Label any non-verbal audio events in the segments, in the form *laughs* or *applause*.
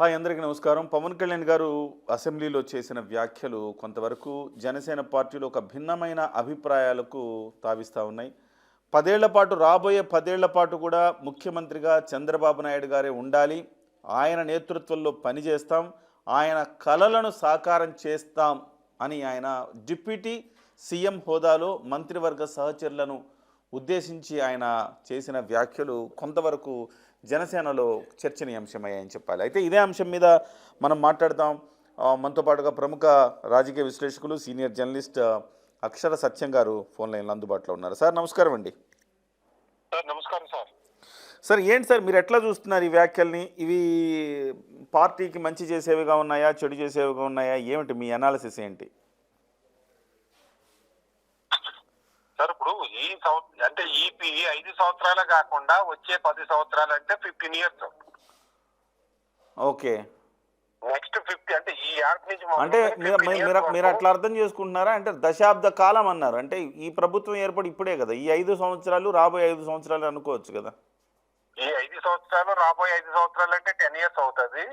Hi అందరికీ నమస్కారం. పవన్ కళ్యాణ్ గారు అసెంబ్లీలో చేసిన వ్యాఖ్యలు కొంతవరకు జనసేన పార్టీలో ఒక భిన్నమైన అభిప్రాయాలకు తావిస్తూ ఉన్నాయి. పదేళ్ళ పాటు రాబోయే పదేళ్ళ పాటు కూడా ముఖ్యమంత్రిగా చంద్రబాబు నాయుడు గారే ఉండాలి. ఆయన నేతృత్వంలో పనిచేస్తాం ఆయన కలలను సాకారం చేస్తాం అని ఆయన డిప్యూటీ సీఎం హోదాలో మంత్రివర్గ సహచరులను ఉద్దేశించి ఆయన చేసిన వ్యాఖ్యలు కొంతవరకు జనసేనలో చర్చనీయాంశమయ్యాయని చెప్పాలి. అయితే ఇదే అంశం మీద మనం మాట్లాడదాం. మనతో పాటుగా ప్రముఖ రాజకీయ విశ్లేషకులు సీనియర్ జర్నలిస్ట్ అక్షర సత్యం గారు ఫోన్ లైన్లో అందుబాటులో ఉన్నారు. సార్ నమస్కారం అండి. సార్ నమస్కారం సార్. సార్ ఏంటి సార్ మీరు ఎట్లా చూస్తున్నారు ఈ వ్యాఖ్యల్ని? ఇవి పార్టీకి మంచి చేసేవిగా ఉన్నాయా చెడు చేసేవిగా ఉన్నాయా? ఏమిటి మీ అనాలిసిస్ ఏంటి? సార్ ఇప్పుడు ఈ సంవత్సరం అంటే ఈ ఐదు సంవత్సరాలే కాకుండా వచ్చే పది సంవత్సరాలు అంటే fifteen years okay. Next fifty అంటే ఈ యాప్ నుంచి అంటే మీరు 15 మీరు years మీరు- మీరు వరకు అట్లా అర్థం చేసుకుంటున్నారా? అంటే దశాబ్ద కాలం అన్నారు. అంటే ఈ ప్రభుత్వం ఏర్పడి ఇప్పుడే కదా. ఈ ఐదు సంవత్సరాలు రాబోయే ఐదు సంవత్సరాలు అనుకోవచ్చు కదా. ఈ ఐదు సంవత్సరాలు రాబోయే ఐదు సంవత్సరాలు అంటే టెన్ ఇయర్స్ అవుతుంది.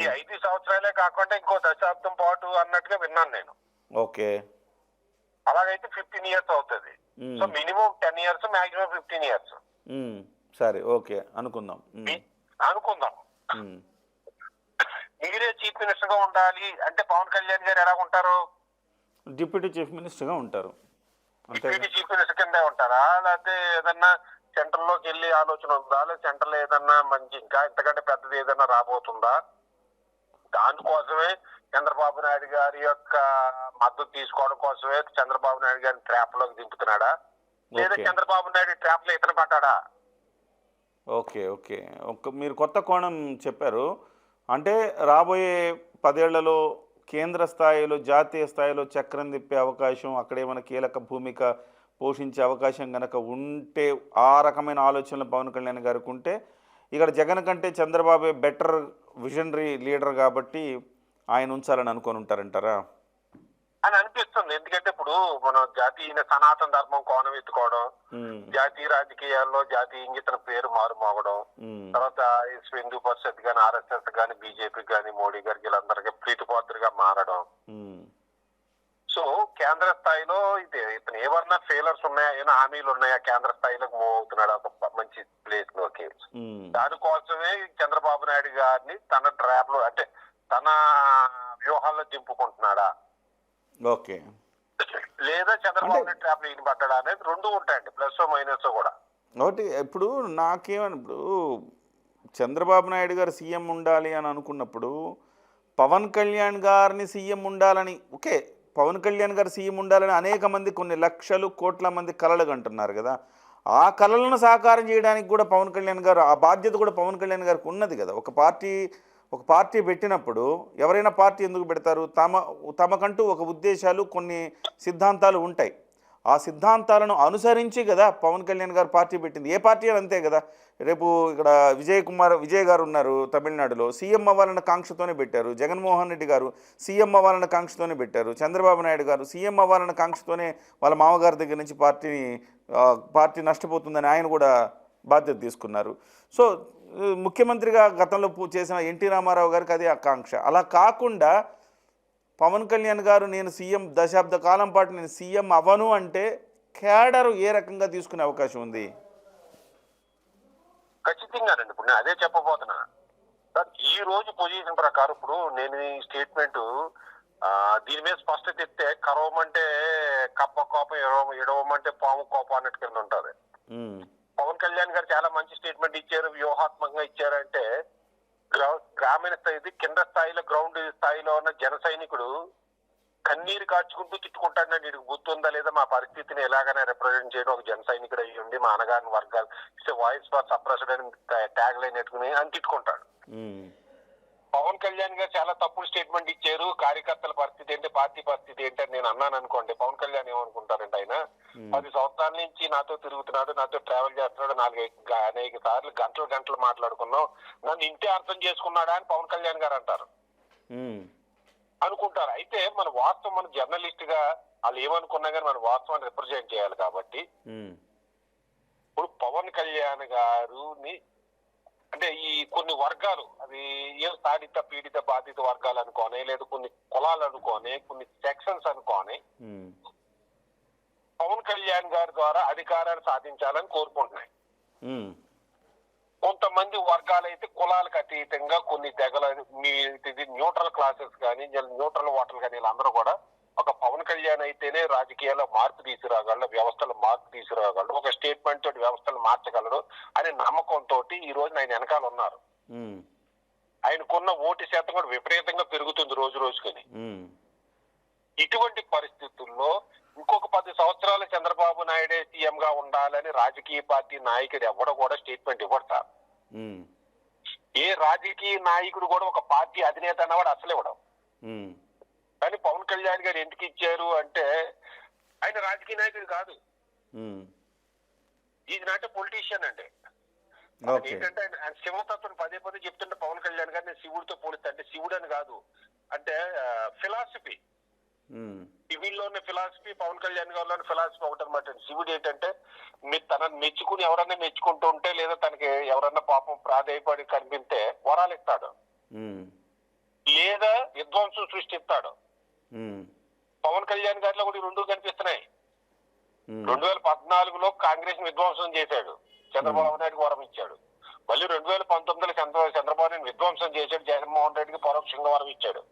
ఈ ఐదు సంవత్సరాలే కాకుండా ఇంకో దశాబ్దం పాటు అన్నట్టుగా విన్నాను నేను. ఓకే. అలాగైతే ఫిఫ్టీన్ ఇయర్స్ అవుతుంది. So minimum ten years maximum fifteen years. సరే ఓకే. అనుకుందాం. అనుకుందాం. మీరే చీఫ్ మినిస్టర్గా ఉండాలి. అంటే పవన్ కళ్యాణ్ గారు ఎలా ఉంటారు? డిప్యూటీ చీఫ్ మినిస్టర్గా ఉంటారు. అంతే డిప్యూటీ చీఫ్ మినిస్టర్ కిందే ఉంటారా? లేకపోతే ఏదన్నా సెంటర్లోకి వెళ్ళి ఆలోచన ఉందా? లేదా సెంటర్లో ఏదన్నా మంచి ఇంకా ఇంతకంటే పెద్దది ఏదన్నా రాబోతుందా? దానికోసమే చంద్రబాబు నాయుడు గారి యొక్క మద్దతు తీసుకోవడం కోసమే చంద్రబాబు నాయుడు గారిని ట్రాప్లోకి దింపుతున్నాడా? లేదా. చంద్రబాబు నాయుడు ట్రాప్లో ఇతను పడ్డాడా? Okay okay. మీరు కొత్త కోణం చెప్పారు. అంటే రాబోయే పదేళ్ళలో కేంద్ర స్థాయిలో జాతీయ స్థాయిలో చక్రం తిప్పే అవకాశం అక్కడ ఏమైనా కీలక భూమిక పోషించే అవకాశం కనుక ఉంటే ఆ రకమైన ఆలోచనలు పవన్ కళ్యాణ్ గారికి ఉంటే ఇక్కడ జగన్ కంటే చంద్రబాబే బెటర్ విజనరీ లీడర్ కాబట్టి ఆయన ఉంచాలని అనుకొని ఉంటారంటారా? అని అనిపిస్తుంది. ఎందుకంటే ఇప్పుడు మన జాతీయ సనాతన ధర్మం కోణం ఎత్తుకోవడం జాతీయ రాజకీయాల్లో జాతీయ ఇంగితన పేరు మారుమోగడం తర్వాత హిందూ పరిషత్ గాని ఆర్ఎస్ఎస్ గాని బీజేపీ గాని మోడీ గారికి వీళ్ళందరికీ ప్రీతిపాత్రుగా మారడం. సో కేంద్ర స్థాయిలో ఇది ఇతను ఏమన్నా ఫెయిలర్స్ ఉన్నాయా? ఏమైనా హామీలు ఉన్నాయా? కేంద్ర స్థాయిలోకి మూవ్ అవుతున్నాడు? ఒక మంచి ప్లేస్లోకి. ఉమ్, దానికోసమే చంద్రబాబు నాయుడు గారిని తన ట్రాప్లో అంటే తన వ్యూహాల్లో దింపుకుంటున్నాడా? ఓకే. లేదా చంద్రబాబు నాయుడు ట్రాప్లో ఈయన పడ్డాడా అనేది రెండు ఉంటాయండి ప్లస్ మైనస్ కూడా. ఒకటి ఇప్పుడు నాకేమని ఇప్పుడు చంద్రబాబు నాయుడు గారు సీఎం ఉండాలి అని అనుకున్నప్పుడు పవన్ కళ్యాణ్ గారిని సీఎం ఉండాలని ఓకే పవన్ కళ్యాణ్ గారు సీఎం ఉండాలని అనేక మంది కొన్ని లక్షలు కోట్ల మంది కలలు అంటున్నారు కదా. ఆ కళలను సాకారం చేయడానికి కూడా పవన్ కళ్యాణ్ గారు ఆ బాధ్యత కూడా పవన్ కళ్యాణ్ గారికి ఉన్నది కదా. ఒక పార్టీ ఒక పార్టీ పెట్టినప్పుడు ఎవరైనా పార్టీ ఎందుకు పెడతారు? తమ తమకంటూ ఒక ఉద్దేశాలు కొన్ని సిద్ధాంతాలు ఉంటాయి. ఆ సిద్ధాంతాలను అనుసరించి కదా పవన్ కళ్యాణ్ గారు పార్టీ పెట్టింది. ఏ పార్టీ అని అంతే కదా. రేపు ఇక్కడ విజయ్ కుమార్ విజయ్ గారు ఉన్నారు తమిళనాడులో. సీఎం అవ్వాలన్న కాంక్షతోనే పెట్టారు. జగన్మోహన్ రెడ్డి గారు సీఎం అవ్వాలన్న కాంక్షతోనే పెట్టారు. చంద్రబాబు నాయుడు గారు సీఎం అవ్వాలన్న కాంక్షతోనే వాళ్ళ మామగారి దగ్గర నుంచి పార్టీని పార్టీ నష్టపోతుందని ఆయన కూడా బాధ్యత తీసుకున్నారు. సో ముఖ్యమంత్రిగా గతంలో చేసిన ఎన్టీ రామారావు గారికి అదే ఆకాంక్ష. అలా కాకుండా పవన్ కళ్యాణ్ గారు నేను సీఎం దశాబ్ద కాలం పాటు నేను సీఎం అవ్వను అంటే కేడర్ ఏ రకంగా తీసుకునే అవకాశం ఉంది? ఖచ్చితంగానండి. ఇప్పుడు నేను అదే చెప్పబోతున్నా. సార్ ఈ రోజు పొజిషన్ ప్రకారం ఇప్పుడు నేను ఈ స్టేట్మెంట్ దీని మీద స్పష్టత ఇస్తే కరవమంటే కప్ప కోపం ఎడవ ఎడవమంటే పాము కోపం అన్నట్టు కింద ఉంటుంది. పవన్ కళ్యాణ్ గారు చాలా మంచి స్టేట్మెంట్ ఇచ్చారు వ్యూహాత్మకంగా ఇచ్చారంటే గ్రామీణ స్థాయి కింద స్థాయిలో గ్రౌండ్ స్థాయిలో ఉన్న జన సైనికుడు కన్నీరు కాచుకుంటూ తిట్టుకుంటాడు నీకు గుర్తుందా లేదా? మా పరిస్థితిని ఎలాగైనా రిప్రజెంట్ చేయడం ఒక జన సైనికుడు అయ్యి ఉండి మా అనగాని వర్గాలు వాయిస్ ఫర్ సప్రెషన్ అని ట్యాగ్ లైన్ పెట్టుకుని అని తిట్టుకుంటాడు. పవన్ కళ్యాణ్ గారు చాలా తప్పుడు స్టేట్మెంట్ ఇచ్చారు. కార్యకర్తల పరిస్థితి ఏంటి పార్టీ పరిస్థితి ఏంటి అని నేను అన్నాను అనుకోండి. పవన్ కళ్యాణ్ ఏమనుకుంటారంటే ఆయన? పది సంవత్సరాల నుంచి నాతో తిరుగుతున్నాడు నాతో ట్రావెల్ చేస్తున్నాడు నాలుగైదు అనేక సార్లు గంటలు గంటలు మాట్లాడుకున్నాం. నన్ను ఇంటే అర్థం చేసుకున్నాడా అని పవన్ కళ్యాణ్ గారు అంటారు. అనుకుంటారు. అయితే మన వాస్తవం మన జర్నలిస్ట్గా వాళ్ళు ఏమనుకున్నా కానీ మన వాస్తవాన్ని రిప్రజెంట్ చేయాలి కాబట్టి. ఇప్పుడు పవన్ కళ్యాణ్ గారుని అంటే ఈ కొన్ని వర్గాలు అది ఏం సాధిత పీడిత బాధిత వర్గాలు అనుకోని లేదా కొన్ని కులాలు అనుకోని కొన్ని సెక్షన్స్ అనుకోని పవన్ కళ్యాణ్ గారి ద్వారా అధికారాన్ని సాధించాలని కోరుకుంటున్నాయి. కొంతమంది వర్గాలైతే కులాలకు అతీతంగా కొన్ని తెగల మీ ఇది న్యూట్రల్ క్లాసెస్ కానీ న్యూట్రల్ ఓటర్లు కానీ వీళ్ళందరూ కూడా ఒక పవన్ కళ్యాణ్ అయితేనే రాజకీయాల్లో మార్పు తీసుకురాగలడు వ్యవస్థలో మార్పు తీసుకురాగలడు ఒక స్టేట్మెంట్ తోటి వ్యవస్థలు మార్చగలడు అనే నమ్మకంతో ఈ రోజు ఆయన వెనకాల ఉన్నారు. ఆయనకున్న ఓటు శాతం కూడా విపరీతంగా పెరుగుతుంది రోజు రోజుకొని. ఇటువంటి పరిస్థితుల్లో ఇంకొక పది సంవత్సరాలు చంద్రబాబు నాయుడే సీఎం గా ఉండాలని రాజకీయ పార్టీ నాయకుడు ఎవడ కూడా స్టేట్మెంట్ ఇవ్వడు సార్. ఏ రాజకీయ నాయకుడు కూడా ఒక పార్టీ అధినేత అన్నవాడు అసలు ఇవ్వడం. కానీ పవన్ కళ్యాణ్ గారు ఎందుకు ఇచ్చారు అంటే ఆయన రాజకీయ నాయకుడు కాదు. ఈజ్ నాట్ పొలిటీషియన్ అండి. ఏంటంటే ఆయన శివతత్వం పదే పదే చెప్తుంటే పవన్ కళ్యాణ్ గారు నేను శివుడితో పోలిస్తే అంటే శివుడు అని కాదు. అంటే ఫిలాసఫీ ఉమ్, సివిల్లో ఉన్న ఫిలాసఫీ పవన్ కళ్యాణ్ గారిలో ఫిలాసఫీ ఒకటి అనమాట శివుడు ఏంటంటే మీరు తనని మెచ్చుకుని ఎవరన్నా మెచ్చుకుంటూ ఉంటే లేదా తనకి ఎవరన్నా పాపం ప్రాధాయపడి కనిపిస్తే వరాలు ఇస్తాడు. లేదా విధ్వంసం సృష్టిస్తాడు. పవన్ కళ్యాణ్ గారిలో కూడా రెండు కనిపిస్తున్నాయి. రెండు వేల పద్నాలుగులో కాంగ్రెస్ విధ్వంసం చేశాడు. చంద్రబాబు నాయుడు వరం ఇచ్చాడు. మళ్ళీ రెండు వేల పంతొమ్మిదిలో చంద్ర చంద్రబాబు నాయుడు విధ్వంసం చేశాడు. జగన్మోహన్ రెడ్డికి పరోక్షంగా వరం ఇచ్చాడు.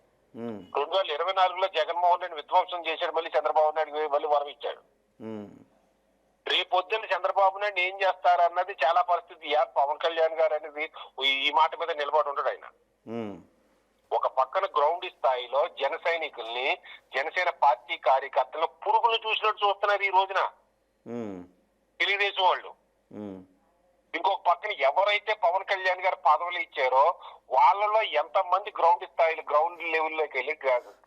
రెండు వేల ఇరవై నాలుగులో జగన్మోహన్ రెడ్డి విధ్వంసం చేశాడు. మళ్ళీ చంద్రబాబు నాయుడు మళ్ళీ వరం ఇచ్చాడు. రేపొద్దున చంద్రబాబు నాయుడు ఏం చేస్తారు అన్నది చాలా పరిస్థితి. పవన్ కళ్యాణ్ గారు అనేది ఈ- మాట మీద నిలబడి ఉండడు ఆయన. ఒక పక్కన గ్రౌండ్ స్థాయిలో జన సైనికుల్ని జనసేన పార్టీ కార్యకర్తలు పురుగులు చూసినట్టు చూస్తున్నారు ఈ రోజున. తెలుగుదేశం వాళ్ళు. ఇంకొక పక్కన ఎవరైతే పవన్ కళ్యాణ్ గారు పదవులు ఇచ్చారో వాళ్ళలో ఎంత మంది గ్రౌండ్ స్థాయిలో గ్రౌండ్ లెవెల్లోకి వెళ్ళి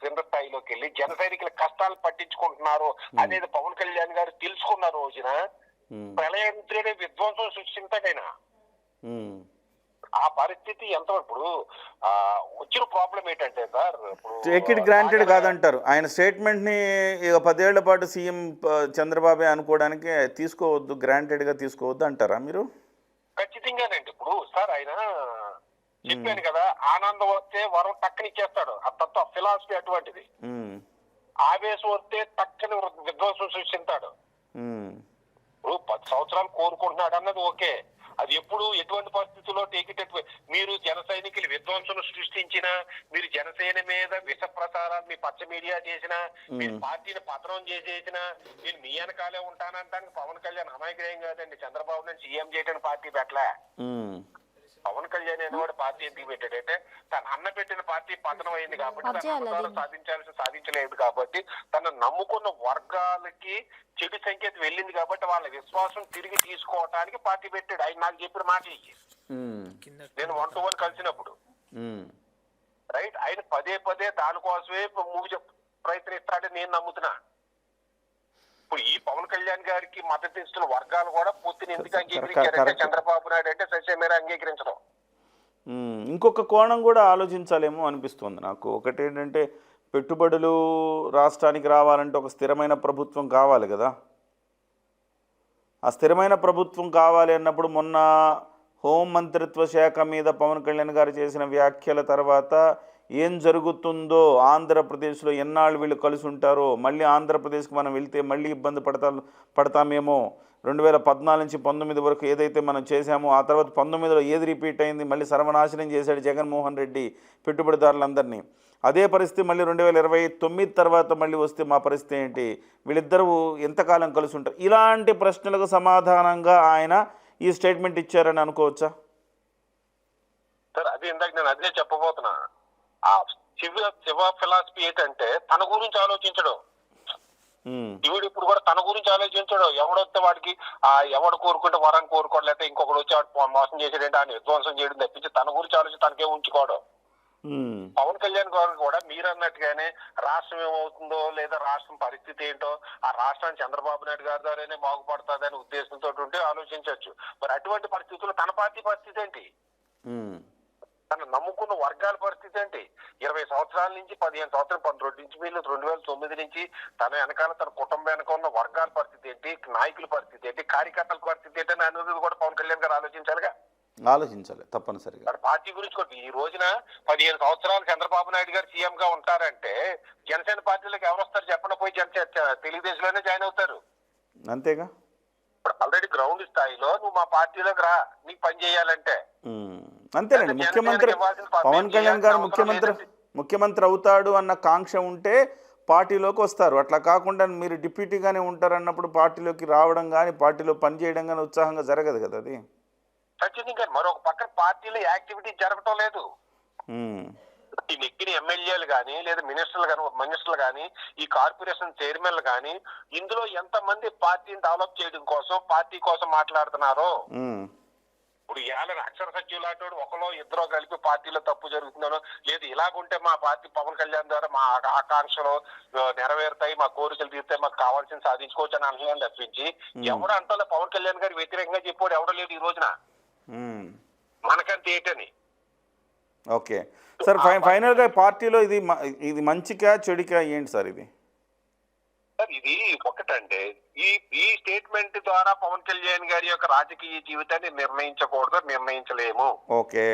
కింద స్థాయిలోకి వెళ్ళి జన సైనికుల కష్టాలు పట్టించుకుంటున్నారు అనేది పవన్ కళ్యాణ్ గారు తెలుసుకున్న రోజున ప్రళయంత్రుడే విధ్వంసం సృష్టించాడైనా ఉమ్, ఆ పరిస్థితి ఎంత ఇప్పుడు వచ్చిన ప్రాబ్లం ఏంటంటే సార్ ఇప్పుడు గ్రాంటెడ్ కాదంటారు. ఆయన స్టేట్మెంట్ని ఇక పదేళ్ళ పాటు సీఎం చంద్రబాబే అనుకోవడానికి తీసుకోవద్దు గ్రాంటెడ్గా తీసుకోవద్దు అంటారా మీరు? ఖచ్చితంగానండి. ఇప్పుడు సార్ ఆయన చెప్పాను కదా ఆనందం వస్తే వరం టక్కనిచ్చేస్తాడు ఆ తత్వ ఫిలాసఫీ అటువంటిది. ఆవేశం వస్తే టక్కని విధ్వంసం సృష్టిస్తాడు. ఇప్పుడు పది సంవత్సరాలు కోరుకుంటున్నాడు అన్నది ఓకే. అది ఎప్పుడు ఎటువంటి టేకిటెట్ మీరు జన సైనికులు విధ్వంసం సృష్టించినా మీరు జనసేన మీద విష ప్రచారాలు మీ పచ్చ మీడియా చేసినా మీరు పార్టీని పతనం చేసేసినా నేను మీ వెనకాలే ఉంటానంటానికి పవన్ కళ్యాణ్ అమాయకుడేం కాదండి. చంద్రబాబు నాయుడు సీఎం చేయడానికి పార్టీ పెట్టలే పవన్ కళ్యాణ్ అనేవాడు పార్టీ ఎందుకు పెట్టాడంటే తన అన్న పెట్టిన పార్టీ పతనం అయింది కాబట్టి తన. సాధించాల్సి సాధించలేదు కాబట్టి తన నమ్ముకున్న వర్గాలకి చెడు సంకేతం వెళ్ళింది కాబట్టి వాళ్ళ విశ్వాసం తిరిగి తీసుకోవటానికి పార్టీ పెట్టాడు. ఆయన నాకు చెప్పిన మాట నేను వన్ టు వన్ కలిసినప్పుడు. రైట్ ఆయన పదే పదే దానికోసమే మూవ్ ప్రయత్నిస్తాడని నేను నమ్ముతున్నా. ఇప్పుడు ఈ పవన్ కళ్యాణ్ గారికి మద్దతు ఇస్తున్న వర్గాలు కూడా పూర్తిని ఎందుకు అంగీకరించారంటే correct. చంద్రబాబు నాయుడు అంటే సత్యమేర అంగీకరించడం. ఇంకొక కోణం కూడా ఆలోచించాలేమో అనిపిస్తుంది నాకు. ఒకటి ఏంటంటే పెట్టుబడులు రాష్ట్రానికి రావాలంటే ఒక స్థిరమైన ప్రభుత్వం కావాలి కదా. ఆ స్థిరమైన ప్రభుత్వం కావాలి అన్నప్పుడు మొన్న హోం మంత్రిత్వ శాఖ మీద పవన్ కళ్యాణ్ గారు చేసిన వ్యాఖ్యల తర్వాత ఏం జరుగుతుందో ఆంధ్రప్రదేశ్లో ఎన్నాళ్ళు వీళ్ళు కలిసి ఉంటారో మళ్ళీ ఆంధ్రప్రదేశ్కి మనం వెళ్తే మళ్ళీ ఇబ్బంది పడతా పడతామేమో. రెండు వేల పద్నాలుగు నుంచి పంతొమ్మిది వరకు ఏదైతే మనం చేశామో ఆ తర్వాత పంతొమ్మిదిలో ఏది రిపీట్ అయింది మళ్ళీ సర్వనాశనం చేశాడు జగన్మోహన్ రెడ్డి పెట్టుబడిదారులందరినీ. అదే పరిస్థితి మళ్ళీ రెండు వేల ఇరవై తొమ్మిది తర్వాత మళ్ళీ వస్తే మా పరిస్థితి ఏంటి? వీళ్ళిద్దరూ ఎంతకాలం కలిసి ఉంటారు? ఇలాంటి ప్రశ్నలకు సమాధానంగా ఆయన ఈ స్టేట్మెంట్ ఇచ్చారని అనుకోవచ్చా? సార్ అది ఇందాక నేను అదే చెప్పబోతున్నా. ఆ శివ శివ ఫిలాసఫీ ఏంటంటే తన గురించి ఆలోచించడం. శివుడు ఇప్పుడు కూడా తన గురించి ఆలోచించడు. ఎవడొస్తే వాడికి ఆ ఎవడు కోరుకుంటే వరం కోరుకోవడం లేకపోతే ఇంకొకడు వచ్చి వాడు మోసం చేసేటంటే ఆయన విధ్వంసం చేయడం తప్పించి తన గురించి ఆలోచించి తనకే ఉంచుకోవడం. పవన్ కళ్యాణ్ గారు కూడా మీరు అన్నట్టుగానే రాష్ట్రం ఏమవుతుందో లేదా రాష్ట్రం పరిస్థితి ఏంటో ఆ రాష్ట్రాన్ని చంద్రబాబు నాయుడు గారి ద్వారానే బాగుపడుతుందనే ఉద్దేశంతో ఉంటే ఆలోచించవచ్చు మరి అటువంటి పరిస్థితుల్లో తన పార్టీ పరిస్థితి ఏంటి? తను నమ్ముకున్న వర్గాల పరిస్థితి ఏంటి? ఇరవై సంవత్సరాల నుంచి పదిహేను సంవత్సరాలు పంతొమ్మిది నుంచి వీళ్ళు రెండు వేల తొమ్మిది నుంచి తన వెనకాల తన కుటుంబం వెనక ఉన్న వర్గాల పరిస్థితి ఏంటి? నాయకుల పరిస్థితి ఏంటి? కార్యకర్తల పరిస్థితి ఏంటి? అని అనేది కూడా పవన్ కళ్యాణ్ గారు ఆలోచించాలిగా? ఆలోచించాలి తప్పనిసరిగా. పార్టీ గురించి ఈ రోజున పదిహేను సంవత్సరాలు చంద్రబాబు నాయుడు గారు సీఎం గా ఉంటారంటే జనసేన పార్టీలోకి ఎవరు వస్తారు? చెప్పండి పోయి జనసేన తెలుగుదేశంలోనే జాయిన్ అవుతారు. అంతేగా? ఇప్పుడు ఆల్రెడీ గ్రౌండ్ స్థాయిలో నువ్వు మా పార్టీలోకి రా నీకు పని చేయాలంటే. అంతేనండి ముఖ్యమంత్రి పవన్ కళ్యాణ్ గారు ముఖ్యమంత్రి ముఖ్యమంత్రి అవుతాడు అన్న కాంక్ష ఉంటే పార్టీలోకి వస్తారు. అట్లా కాకుండా మీరు డిప్యూటీగానే ఉంటారు అన్నప్పుడు పార్టీలోకి రావడం కానీ పార్టీలో పనిచేయడం కానీ ఉత్సాహంగా జరగదు కదా అది? ఖచ్చితంగా మరొక పక్కన పార్టీలో యాక్టివిటీ జరగటం లేదు. ఈ నెక్కిన ఎమ్మెల్యేలు కానీ లేదా మినిస్టర్లు కానీ మినిస్టర్లు కానీ ఈ కార్పొరేషన్ చైర్మన్లు కానీ ఇందులో ఎంతమంది పార్టీని డెవలప్ చేయడం కోసం పార్టీ కోసం మాట్లాడుతున్నారో. ఇప్పుడు ఇవాళ అక్షర సచివులాంటి ఒకలో ఇద్దరు కలిపి పార్టీలో తప్పు జరుగుతుందనో లేదు ఇలాగుంటే మా పార్టీ పవన్ కళ్యాణ్ ద్వారా మా ఆకాంక్షలు నెరవేరుతాయి మా కోరికలు తీరుతాయి మాకు కావాల్సింది సాధించుకోవచ్చు అని అంటున్నాను తప్పించి ఎవరు అంటలే పవన్ కళ్యాణ్ గారు వ్యతిరేకంగా చెప్పాడు ఎవడో లేదు ఈ రోజున. మనకంత ఏంటని ఓకే. సార్ ఫై ఫైనల్గా పార్టీలో ఇది ఇది మంచికా చెడుకా ఏంటి సార్ ఇది? సార్ ఇది ఒకటండి. ఈ ఈ స్టేట్మెంట్ ద్వారా పవన్ కళ్యాణ్ గారి యొక్క రాజకీయ జీవితాన్ని నిర్ణయించకూడదు నిర్ణయించలేము. ఓకే.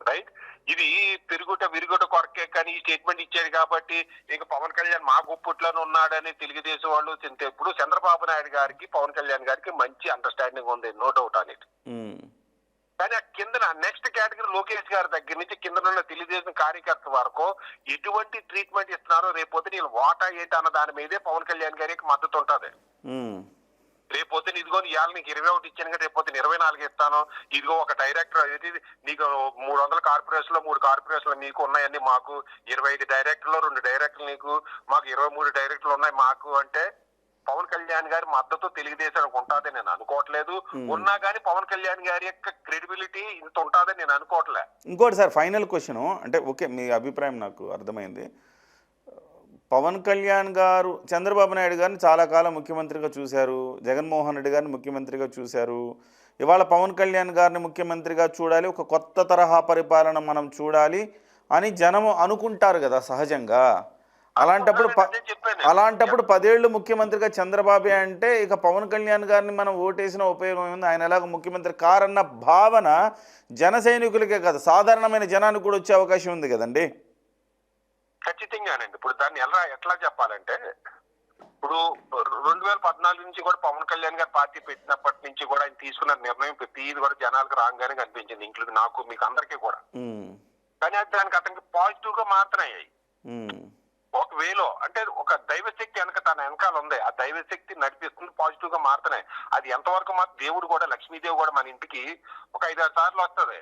రైట్? ఇది తిరుగుట విరుగుట కొరకే కానీ ఈ స్టేట్మెంట్ ఇచ్చారు కాబట్టి ఇక పవన్ కళ్యాణ్ మా గుప్పుట్లోనే ఉన్నాడని తెలుగుదేశం వాళ్ళు తింటే ఇప్పుడు చంద్రబాబు నాయుడు గారికి పవన్ కళ్యాణ్ గారికి మంచి అండర్స్టాండింగ్ ఉంది నో డౌట్ అని ఉమ్. కానీ ఆ కింద నెక్స్ట్ కేటగిరీ లోకేష్ గారి దగ్గర నుంచి కింద ఉన్న తెలుగుదేశం కార్యకర్త వరకు ఎటువంటి ట్రీట్మెంట్ ఇస్తున్నారో రేపొద్దు నేను వాటా ఏంటి అన్న దాని మీదే పవన్ కళ్యాణ్ గారికి మద్దతు ఉంటుంది ఉమ్. రేపొద్దున ఇదిగో ఇవాళ నీకు ఇరవై ఒకటి ఇచ్చాను కదా రేపొద్దున ఇరవై నాలుగు ఇస్తాను ఇదిగో ఒక డైరెక్టర్ ఇది నీకు మూడు వందల కార్పొరేషన్లో మూడు కార్పొరేషన్లు నీకు ఉన్నాయని మాకు ఇరవై ఐదు డైరెక్టర్లు రెండు డైరెక్టర్లు నీకు మాకు ఇరవై మూడు డైరెక్టర్లు ఉన్నాయి మాకు అంటే పవన్ కళ్యాణ్ గారి మద్దతు తెలుగుదేశానికి ఉంటుందని నేను అనుకోవట్లేదు. ఉన్నా కానీ పవన్ కళ్యాణ్ గారి యొక్క క్రెడిబిలిటీ ఇంత ఉంటుందని నేను అనుకోవట్లే. ఇంకోటి సార్ ఫైనల్ క్వశ్చన్ అంటే ఓకే మీ అభిప్రాయం నాకు అర్థమైంది. పవన్ కళ్యాణ్ గారు చంద్రబాబు నాయుడు గారిని చాలా కాలం ముఖ్యమంత్రిగా చూశారు. జగన్మోహన్ రెడ్డి గారిని ముఖ్యమంత్రిగా చూశారు. ఇవాళ పవన్ కళ్యాణ్ గారిని ముఖ్యమంత్రిగా చూడాలి ఒక కొత్త తరహా పరిపాలన మనం చూడాలి అని జనము అనుకుంటారు కదా సహజంగా. అలాంటప్పుడు అలాంటప్పుడు పదేళ్ళు ముఖ్యమంత్రిగా చంద్రబాబు అంటే ఇక పవన్ కళ్యాణ్ గారిని మనం ఓటేసిన ఉపయోగం ఉంది ఆయన ఎలాగ ముఖ్యమంత్రి కారన్న భావన జన సైనికులకే కాదు సాధారణమైన జనానికి కూడా వచ్చే అవకాశం ఉంది కదండి. ఖచ్చితంగానండి. ఇప్పుడు దాన్ని ఎలా ఎట్లా చెప్పాలంటే ఇప్పుడు రెండు వేల పద్నాలుగు నుంచి కూడా పవన్ కళ్యాణ్ గారు పార్టీ పెట్టినప్పటి నుంచి కూడా ఆయన తీసుకున్న నిర్ణయం ప్రతిది కూడా జనాలకు రాగానే కనిపించింది ఇంక్లూడ్ నాకు మీకు అందరికీ కూడా. కానీ దానికి అతనికి పాజిటివ్గా మారుతున్నాయి ఉమ్, ఒక వేలో అంటే ఒక దైవశక్తి వెనక తన వెనకాల ఉంది. ఆ దైవశక్తి నడిపిస్తుంది పాజిటివ్గా మారుతున్నాయి. అది ఎంతవరకు మా దేవుడు కూడా లక్ష్మీదేవి కూడా మన ఇంటికి ఒక ఐదారు సార్లు వస్తుంది.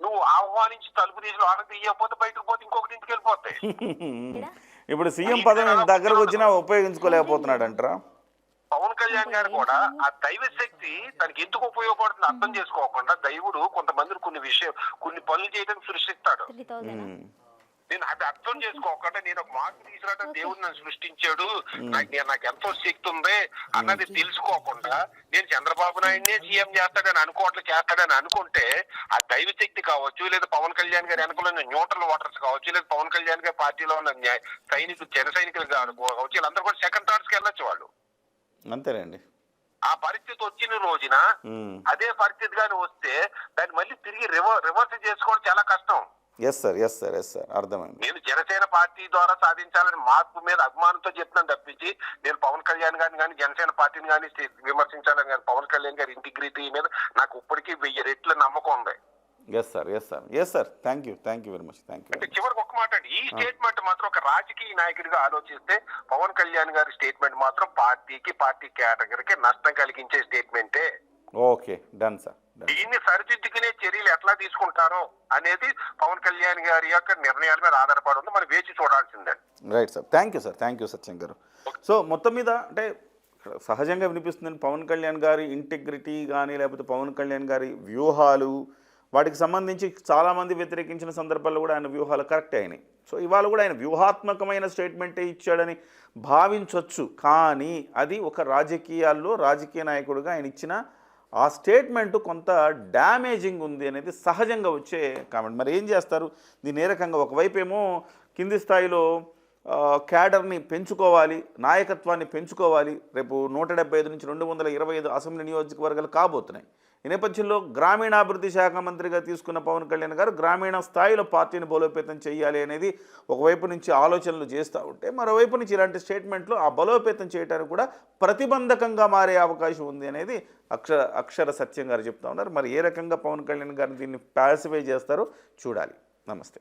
నువ్వు ఆహ్వానించి తలుపు తీసి లోన తీయకపోతే బయటకు పోతే ఇంకొకటి ఇంటికి వెళ్ళిపోతాయి. *laughs* ఇప్పుడు సీఎం పదవి దగ్గరకు వచ్చినా ఉపయోగించుకోలేకపోతున్నాడు అంటారా పవన్ కళ్యాణ్ గారు కూడా ఆ దైవ శక్తి తనకి ఎందుకు ఉపయోగపడుతుంది అర్థం చేసుకోకుండా దైవుడు కొంతమందిని కొన్ని విషయం కొన్ని పనులు చేయడానికి సృష్టిస్తాడు. నేను అది అర్థం చేసుకోకుండా నేను ఒక మార్పు తీసుకురాట దేవుడు నన్ను సృష్టించాడు. నాకు నేను- నాకు ఎంతో శక్తి ఉంది అన్నది తెలుసుకోకుండా నేను చంద్రబాబు నాయుడినే సీఎం చేస్తాడని అనుకోవట్లేదు చేస్తాడని అనుకుంటే ఆ దైవ శక్తి కావచ్చు లేదా పవన్ కళ్యాణ్ గారి వెనకలో ఉన్న న్యూట్రల్ వాటర్స్ కావచ్చు లేదా పవన్ కళ్యాణ్ గారి పార్టీలో ఉన్న న్యాయ- సైనికులు జన సైనికులు కావచ్చు వీళ్ళందరూ కూడా సెకండ్ థాట్స్కి వెళ్ళొచ్చు వాళ్ళు. అంతేనండి. ఆ పరిస్థితి వచ్చిన రోజున అదే పరిస్థితి కానీ వస్తే దాన్ని మళ్ళీ తిరిగి రివర్ రివర్స్ చేసుకోవడం చాలా కష్టం. Yes sir yes sir yes sir అర్థమైంది. నేను జనసేన పార్టీ ద్వారా సాధించాలని మార్పు మీద అభిమానంతో చెప్తున్నాను తప్పించి నేను పవన్ కళ్యాణ్ గారిని కానీ జనసేన పార్టీని కానీ విమర్శించాలని కానీ పవన్ కళ్యాణ్ గారి ఇంటిగ్రిటీ మీద నాకు ఇప్పటికీ వెయ్యి రెట్ల నమ్మకం ఉంది. Yes sir yes sir yes sir thank you thank you very much thank అంటే యూ చివరికి ఒక మాట అండి. ఈ స్టేట్మెంట్ మాత్రం ఒక రాజకీయ నాయకుడిగా ఆలోచిస్తే పవన్ కళ్యాణ్ గారి స్టేట్మెంట్ మాత్రం పార్టీకి పార్టీ కేటగిరీకి నష్టం కలిగించే స్టేట్మెంటే ఓకే డన్ సార్ దీన్ని సరిదిద్దుకునే చర్యలు ఎట్లా తీసుకుంటారో అనేది పవన్ కళ్యాణ్ గారి యొక్క నిర్ణయాల మీద ఆధారపడి ఉంది. మనం వేచి చూడాల్సిందే. Right sir. Thank you sir thank you Satyam గారు. సో మొత్తం మీద అంటే సహజంగా వినిపిస్తుంది పవన్ కళ్యాణ్ గారి ఇంటిగ్రిటీ కానీ లేకపోతే పవన్ కళ్యాణ్ గారి వ్యూహాలు వాటికి సంబంధించి చాలామంది వ్యతిరేకించిన సందర్భాల్లో కూడా ఆయన వ్యూహాలు కరెక్ట్ అయినాయి. సో ఇవాళ కూడా ఆయన వ్యూహాత్మకమైన స్టేట్మెంటే ఇచ్చాడని భావించవచ్చు కానీ అది ఒక రాజకీయాల్లో రాజకీయ నాయకుడిగా ఆయన ఇచ్చిన ఆ స్టేట్మెంట్ కొంత డ్యామేజింగ్ ఉంది అనేది సహజంగా వచ్చే కామెంట్ మరి ఏం చేస్తారు? దీని ఏ రకంగా ఒకవైపు ఏమో కింది స్థాయిలో క్యాడర్ని పెంచుకోవాలి నాయకత్వాన్ని పెంచుకోవాలి. రేపు నూట డెబ్బై ఐదు నుంచి రెండు వందల ఇరవై ఐదు అసెంబ్లీ నియోజకవర్గాలు కాబోతున్నాయి. ఈ నేపథ్యంలో గ్రామీణాభివృద్ధి శాఖ మంత్రిగా తీసుకున్న పవన్ కళ్యాణ్ గారు గ్రామీణ స్థాయిలో పార్టీని బలోపేతం చేయాలి అనేది ఒకవైపు నుంచి ఆలోచనలు చేస్తూ ఉంటే మరోవైపు నుంచి ఇలాంటి స్టేట్మెంట్లు ఆ బలోపేతం చేయడానికి కూడా ప్రతిబంధకంగా మారే అవకాశం ఉంది అనేది అక్షర అక్షర సత్యం గారు చెప్తా ఉన్నారు. మరి ఏ రకంగా పవన్ కళ్యాణ్ గారిని దీన్ని ప్యాసిఫై చేస్తారో చూడాలి. నమస్తే.